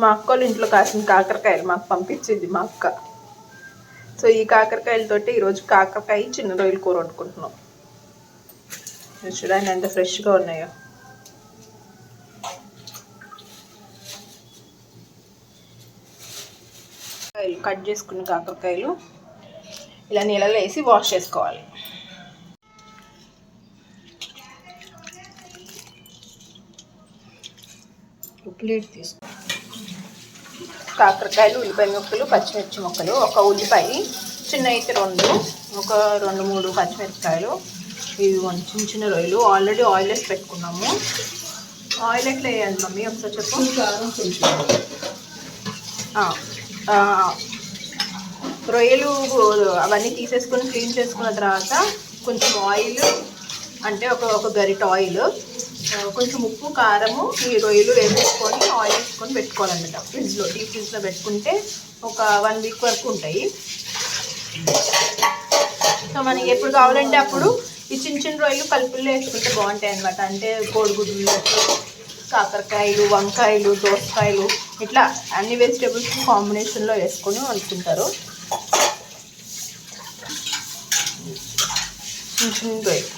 మా అక్క వాళ్ళ ఇంట్లో కాసిన కాకరకాయలు మాకు పంపించింది మా అక్క. సో ఈ కాకరకాయలతోటి ఈరోజు కాకరకాయ చిన్న రొయ్యలు కూర వండుకుంటున్నాం. చూడండి ఎంత ఫ్రెష్గా ఉన్నాయో. కాయలు కట్ చేసుకున్న కాకరకాయలు ఇలా నీళ్ళలో వేసి వాష్ చేసుకోవాలి. ప్లేట్ తీసుకో కాకరకాయలు ఉల్లిపాయ ముక్కలు పచ్చిమిర్చి ముక్కలు ఒక ఉల్లిపాయ చిన్న అయితే రెండు ఒక రెండు మూడు పచ్చిమిరపకాయలు ఇవి చిన్న చిన్న రొయ్యలు. ఆల్రెడీ ఆయిల్ వేసి పెట్టుకున్నాము. ఆయిల్ ఎట్లా వేయాలి మమ్మీ? ఒకసారి చెప్పు. రొయ్యలు అవన్నీ తీసేసుకొని క్లీన్ చేసుకున్న తర్వాత కొంచెం ఆయిల్ అంటే ఒక ఒక గరిట ఆయిల్ కొంచెం ఉప్పు కారము ఈ రొయ్యలు వేసేసుకొని ఆయిల్ వేసుకొని పెట్టుకోవాలన్నమాట. ఫ్రిడ్జ్లో డీప్ ఫ్రిడ్జ్లో పెట్టుకుంటే ఒక వన్ వీక్ వరకు ఉంటాయి. సో మనకి ఎప్పుడు కావాలంటే అప్పుడు ఈ చిన్న చిన్న రొయ్యలు కలుపుల్లో వేసుకుంటే బాగుంటాయి అనమాట అంటే కోడిగుడ్లు కాకరకాయలు వంకాయలు దోసకాయలు ఇట్లా అన్ని వెజిటేబుల్స్ కాంబినేషన్లో వేసుకొని వండుకుంటారు చిన్న చిన్న రొయ్యలు.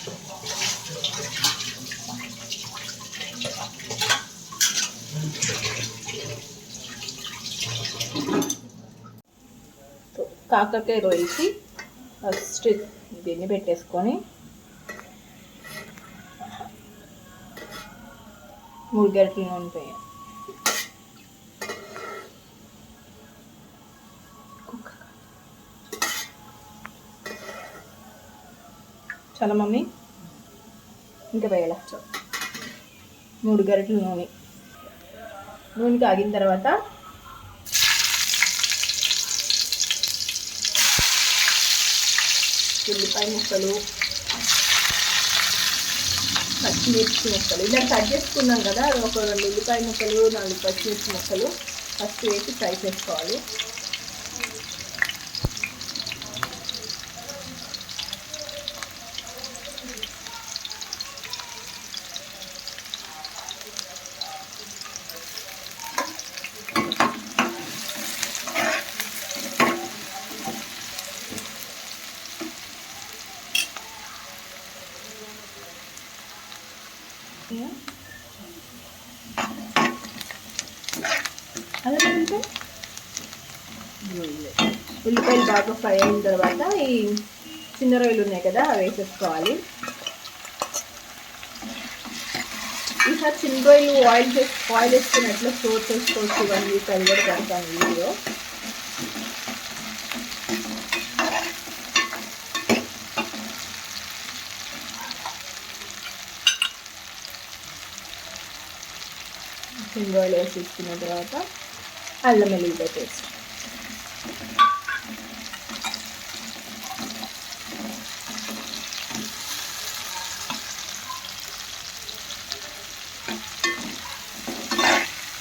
కాకరకాయ రొయ్యలకి ఫస్ట్ దీన్ని పెట్టేసుకొని మూడు గంటల నూనె పోయాలి. చాలా మమ్మీ ఇంకా వేయాల? మూడు గరిటెల నూనె. నూనె కాగిన తర్వాత ఉల్లిపాయ ముక్కలు పచ్చిమిర్చి ముక్కలు. ఇలా కట్ చేసుకున్నాం కదా అది ఒక రెండు ఉల్లిపాయ ముక్కలు నాలుగు పచ్చిమిర్చి ముక్కలు. ఫస్ట్ వేసి ఫ్రై చేసుకోవాలి. అదే ఉల్లిపాయలు బాగా ఫ్రై అయిన తర్వాత ఈ చిన్న రొయ్యలు ఉన్నాయి కదా అవి వేసేసుకోవాలి. ఈసారి చిన్న రొయ్యలు ఆయిల్ చేసి ఆయిల్ వేసుకుని ఎట్లా స్టోర్ చేసుకోవచ్చు ఇవన్నీ అది కూడా పెడతాను వీడియో. చిన్న వేసేసుకున్న తర్వాత అల్లం వెల్లుల్లిపాయ పేస్ట్.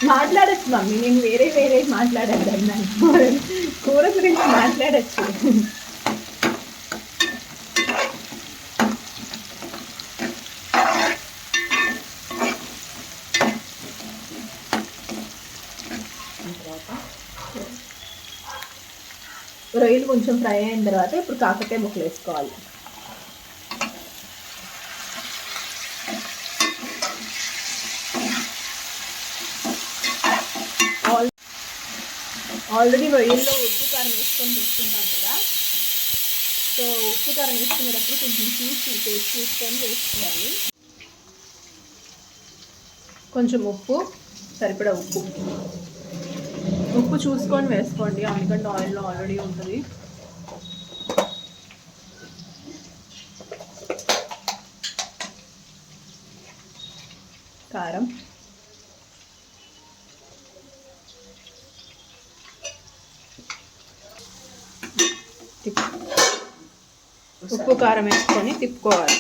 మాట్లాడచ్చు మమ్మీ నేను వేరే వేరే మాట్లాడద్దు కూర గురించి మాట్లాడచ్చు. రొయ్యలు కొంచెం ఫ్రై అయిన తర్వాత ఇప్పుడు కాకరకాయ ముక్కలు వేసుకోవాలి. ఆల్ ఆల్రెడీ రొయ్యల్లో ఉప్పు కారం వేసుకొని తీసుకుంటాం కదా. సో ఉప్పు కారం వేసుకునేటప్పుడు కొంచెం చూసి టేస్ట్ చూసుకొని వేసుకోవాలి. కొంచెం ఉప్పు సరిపడా ఉప్పు. ఉప్పు చూసుకొని వేసుకోండి. ఎందుకంటే ఆయిల్లో ఆల్రెడీ ఉంటుంది. కారం. తిప్పు. ఉప్పు కారం వేసుకొని తిప్పుకోవాలి.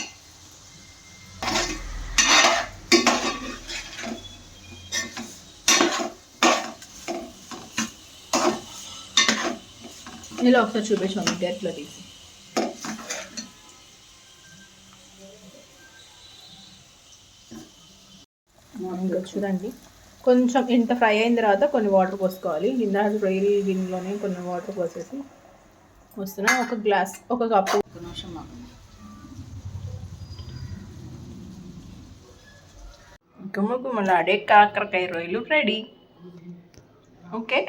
ఇలా ఒకసారి చూపించాము గట్లో తీసి చూడండి కొంచెం ఇంత ఫ్రై అయిన తర్వాత కొన్ని వాటర్ పోసుకోవాలి. ఇందాక రొయ్యలు గిన్నెలోనే కొన్ని వాటర్ పోసేసి వస్తున్నా. ఒక గ్లాస్ ఒక కప్పు ఒక నిమిషం గుమ్మ గుమ్మలాడే కాకరకాయ రొయ్యలు రెడీ ఓకే